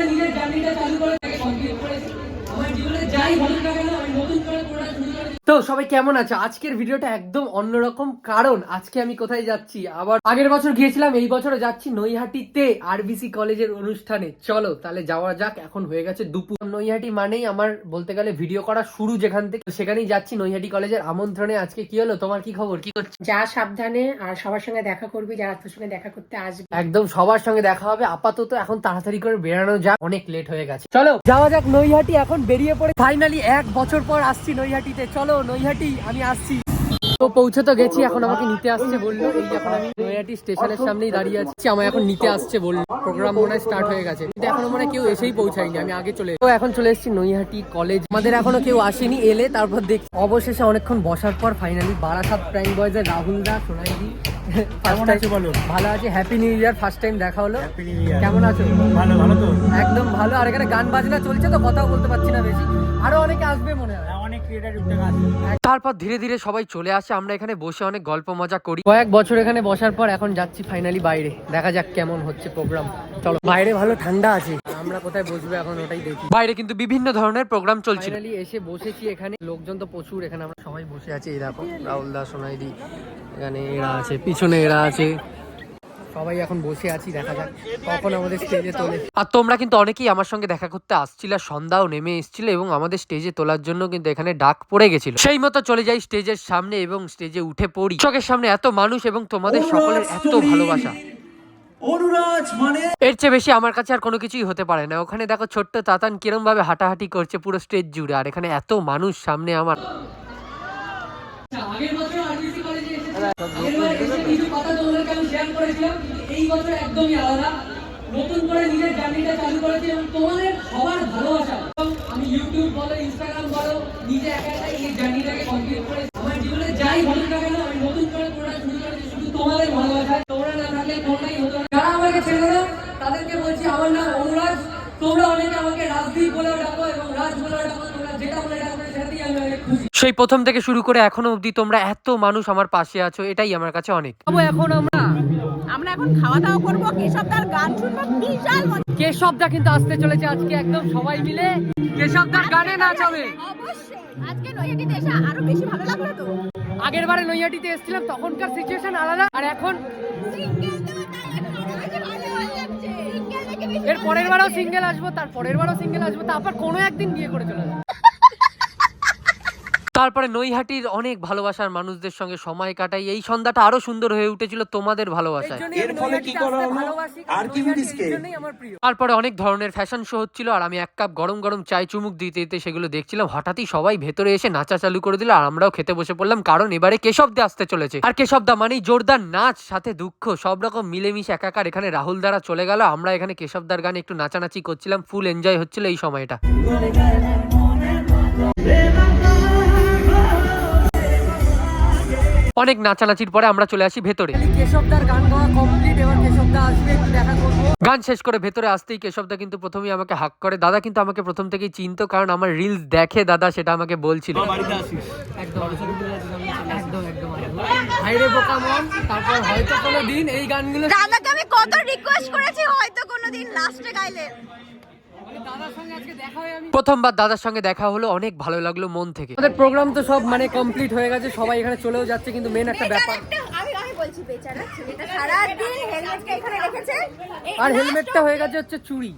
করে নিজের জার্নিটা চালু করে তাকে কমপ্লিট করেছি আমার জীবনে যাই ঘটুক না কেন আমি নতুন করে পুরোটা শুরু করেছি তো সবাই কেমন আছে? আজকের ভিডিওটা একদম অন্যরকম। কারণ আজকে আমি কোথায় যাচ্ছি? আবার আগের বছর গিয়েছিলাম এই বছরও যাচ্ছি নৈহাটিতে আরবিসি কলেজের অনুষ্ঠানে। চলো তাহলে যাওয়া যাক এখন হয়ে গেছে দুপুর। নৈহাটি মানেই আমার বলতে গেলে ভিডিও করা শুরু যেখান থেকে। সেখানেই যাচ্ছি নৈহাটি কলেজের আমন্ত্রণে আজকে। কি হলো? তোমার কি খবর? কি করছ? যা সাবধানে আর সবার সঙ্গে দেখা করবি যারা তোর সঙ্গে দেখা করতে আসবে। একদম সবার সঙ্গে দেখা হবে। আপাতত এখন তাড়াতাড়ি করে বেরানো যাক। অনেক লেট হয়ে গেছে। চলো যাওয়া যাক নৈহাটি। এখন বেরিয়ে পড়ে ফাইনালি এক বছর পর আসছি নৈহাটিতে। চলো নৈহাটি আমি আসছি। তো পৌঁছে তো গেছি এখন আমাকে নিতে আসছে বলল। এই এখন আমি নৈহাটি স্টেশনের সামনেই দাঁড়িয়ে আছি আমায় এখন নিতে আসছে বলল। প্রোগ্রাম মনে হয় স্টার্ট হয়ে গেছে। কিন্তু এখনও মনে কেউ এসেই পৌঁছায়নি আমি আগে চলে তো এখন চলে এসেছি নৈহাটি কলেজ আমাদের এখনও কেউ আসেনি এলে তারপর দেখ অবশেষে অনেকক্ষণ বসার পর ফাইনালি বারাসাত প্র্যাঙ্ক বয়েজের রাহুল দা সোনাইদি কেমন আছো বলো? ভালো আছে happy new year first time দেখা হলো. কেমন আছো? ভালো ভালো তো? একদম ভালো। আর এখানে গান বাজনা চলছে তো কথাও বলতে পারছি না বেশি। আরও অনেকে আসবে মনে হয়। তারপর ধীরে ধীরে সবাই চলে আসে আমরা এখানে বসে অনেক গল্প মজা করি। কয়েক বছর এখানে বসার পর এখন যাচ্ছি ফাইনালি বাইরে। দেখা যাক কেমন হচ্ছে প্রোগ্রাম চলো। বাইরে ভালো ঠান্ডা আছে। আমরা কোথায় বসবো এখন ওটাই দেখি। বাইরে কিন্তু বিভিন্ন ধরনের প্রোগ্রাম চলছে ফাইনালি এসে বসেছি এখানে। লোকজন তো প্রচুর এখানে আমরা সবাই বসে আছি। এই দেখো রাহুল দাস সোনাইদি এখানে এরা আছে পিছনে এরা আছে। সবাই এখন বসে আছি দেখা যাক কখন আমাদের স্টেজে তোলে। আর তোমরা কিন্তু অনেকেই আমার সঙ্গে দেখা করতে আসছিল সন্ধ্যাও নেমে এসেছিল এবং আমাদের স্টেজে তোলার জন্য কিন্তু এখানে ডাক পড়ে গেছিল। সেই মতো চলে যাই স্টেজের সামনে এবং স্টেজে উঠে পড়ি। চোখের সামনে এত মানুষ এবং তোমাদের সকলের এত ভালোবাসা। মানে? এর চেয়ে বেশি আমার কাছে আর কোনো কিছুই হতে পারে না। ওখানে দেখো ছোট্ট তাতান কিরম ভাবে হাঁটাহাঁটি করছে পুরো স্টেজ জুড়ে। আর এখানে এত মানুষ সামনে আমার। আগের বছর নতুন করে নিজের জার্নিটা চালু করেছি এবং তোমাদের সবার ভালোবাসা আমি ইউটিউব বলো ইনস্টাগ্রাম বলো নিজে একা একা এই জার্নিটাকে কমপ্লিট করেছি আমার জীবনে যাই ঘটুক না কেন আমি নতুন করে পুরোটা শুরু করেছি শুধু তোমাদের ভালোবাসা তোমরা না থাকলে কোনটাই হতো না যারা আমাকে চেনে না তাদেরকে বলছি আমার নাম অনুরাজ তোমরা অনেকে আমাকে রাজদীপ বলেও ডাকো এবং রাজ বলেও ডাকো, তোমরা যেটা বলে ডাকো সেটাতেই আমি অনেক খুশি সেই প্রথম থেকে শুরু করে এখনও অবধি তোমরা এত মানুষ আমার পাশে আছো এটাই আমার কাছে অনেক। এখন আমরা। আমরা এখন খাওয়া দাওয়া করব কেশবদার গান শুনব বিশাল কেশবদা কিন্তু আসতে চলেছে আজকে একদম সবাই মিলে। কেশবদার গানে নাচ হবে আজকে নৈহাটিতে এসে আরও বেশি ভালো লাগল তো। আগের বারে নৈহাটিতে এসেছিলাম তখনকার সিচুয়েশন আলাদা। আর এখন এর পরের বারও সিঙ্গেল আসব তার পরের বারও সিঙ্গেল আসব তারপর কোনো একদিন বিয়ে করে চলে যাব। তারপরে নৈহাটির অনেক ভালোবাসার মানুষদের সঙ্গে সময় কাটাই। এই সন্ধ্যাটা আরও সুন্দর হয়ে উঠেছিল তোমাদের ভালোবাসায়। এর ফলে কি করা হলো? আর কি তারপরে অনেক ধরনের ফ্যাশন শো হচ্ছিল আর আমি এক কাপ গরম গরম চায় চুমুক দিতে দিতে সেগুলো দেখছিলাম। হঠাৎই সবাই ভেতরে এসে নাচা চালু করে দিল আর আমরাও খেতে বসে পড়লাম কারণ এবারে কেশব কেশবদা আসতে চলেছে। আর কেশবদা মানেই জোরদার নাচ সাথে দুঃখ সব রকম মিলেমিশে একাকার এখানে রাহুল দ্বারা চলে গেল আমরা এখানে কেশবদার গানে একটু নাচানাচি করছিলাম ফুল এনজয় হচ্ছিল এই সময়টা। অনেক নাচানাচির পরে আমরা চলে আসি ভেতরে। কেশবদার গান গাওয়া কমপ্লিট এবার কেশবদা আসবে দেখা করব। গান শেষ করে ভেতরে আসতেই কেশবদা কিন্তু প্রথমেই আমাকে হাক করে। দাদা কিন্তু আমাকে প্রথম থেকেই চিনতো কারণ আমার রিলস দেখে দাদা সেটা আমাকে বলছিল। বাড়িতে আসিস? একদম একদম একদম। হাইরে বোকা মন তারপর হয়তো কোনো দিন এই গানগুলো দাদাকে আমি কত রিকোয়েস্ট করেছি হয়তো কোনোদিন লাস্টে গাইলে। প্রথমবার দাদার সঙ্গে দেখা হলো অনেক ভালো লাগল মন থেকে। আমাদের প্রোগ্রাম তো সব মানে কমপ্লিট হয়ে গেছে সবাই এখানে চলেও যাচ্ছে কিন্তু মেন একটা ব্যাপার বেচারা একটা- আমি আমি বলছি বেচারা ছেলেটা সারাদিন হেলমেটটা এখানে রেখেছে। এই আর হেলমেটটা হয়ে গেছে হচ্ছে চুরি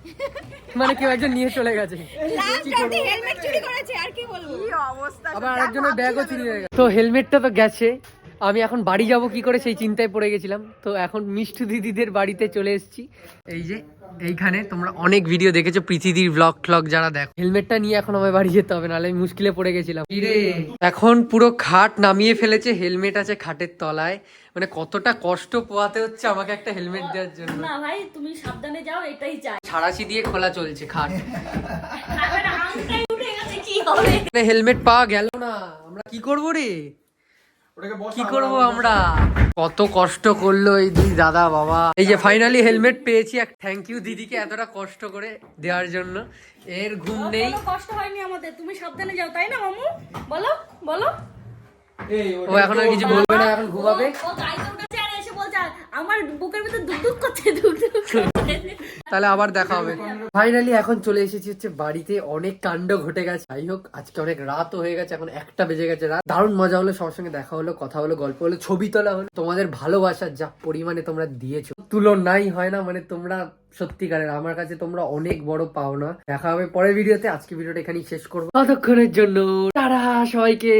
মানে কেউ একজন নিয়ে চলে গেছে। লাস্ট রাতে হেলমেট চুরি করেছে আর কি বলব? কি অবস্থা আবার আরেকজনের ব্যাগও চুরি হয়ে গেছে। তো হেলমেটটা তো গেছে। আমি এখন বাড়ি যাব কি করে সেই চিন্তায় পড়ে গেছিলাম। তো এখন মিষ্টু দিদিদের বাড়িতে চলে এসেছি। এই যে এইখানে তোমরা অনেক ভিডিও দেখেছ পৃথিবীর ব্লগ ফ্লগ যারা দেখো। হেলমেটটা নিয়ে এখন আমার বাড়ি যেতে হবে নাহলে আমি মুশকিলে পড়ে গেছিলাম। এখন পুরো খাট নামিয়ে ফেলেছে হেলমেট আছে খাটের তলায়। মানে কতটা কষ্ট পোয়াতে হচ্ছে আমাকে একটা হেলমেট দেওয়ার জন্য। না ভাই তুমি সাবধানে যাও এটাই চাই। ছাড়াশি দিয়ে খোলা চলছে খাট। তারপরে আঙুলটাই উঠে গেছে কি হবে? হেলমেট পাওয়া গেল না। আমরা কি করব রে? কি করব আমরা কত কষ্ট করল এই দুই দাদা বাবা এই যে ফাইনালি হেলমেট পেয়েছি এক থ্যাংক ইউ দিদিকে এতটা কষ্ট করে দেওয়ার জন্য এর ঘুম নেই কষ্ট হয়নি আমাদের তুমি সাবধানে যাও তাই না মামু বলো বলো ও এখন আর কিছু বলবে না এখন ঘুমাবে ও গাড়িতে উঠেছে আর এসে বলছে বলছে আমার বুকের করছে তাহলে আবার দেখা হবে। ফাইনালি এখন চলে এসেছি হচ্ছে বাড়িতে। অনেক কাণ্ড ঘটে গেছে। যাই হোক, আজকে অনেক রাতও হয়ে গেছে। এখন একটা বেজে গেছে রাত। দারুণ মজা হলো, সবার সঙ্গে দেখা হলো, কথা হলো, গল্প হলো, ছবি তোলা হলো। তোমাদের ভালোবাসার যা পরিমাণে তোমরা দিয়েছ, তুলনাই হয় না। মানে তোমরা সত্যিকারের, আমার কাছে তোমরা অনেক বড় পাওনা দেখা হবে পরের ভিডিওতে। আজকে ভিডিওটা এখানেই শেষ করব। ততক্ষণের জন্য তারা সবাইকে।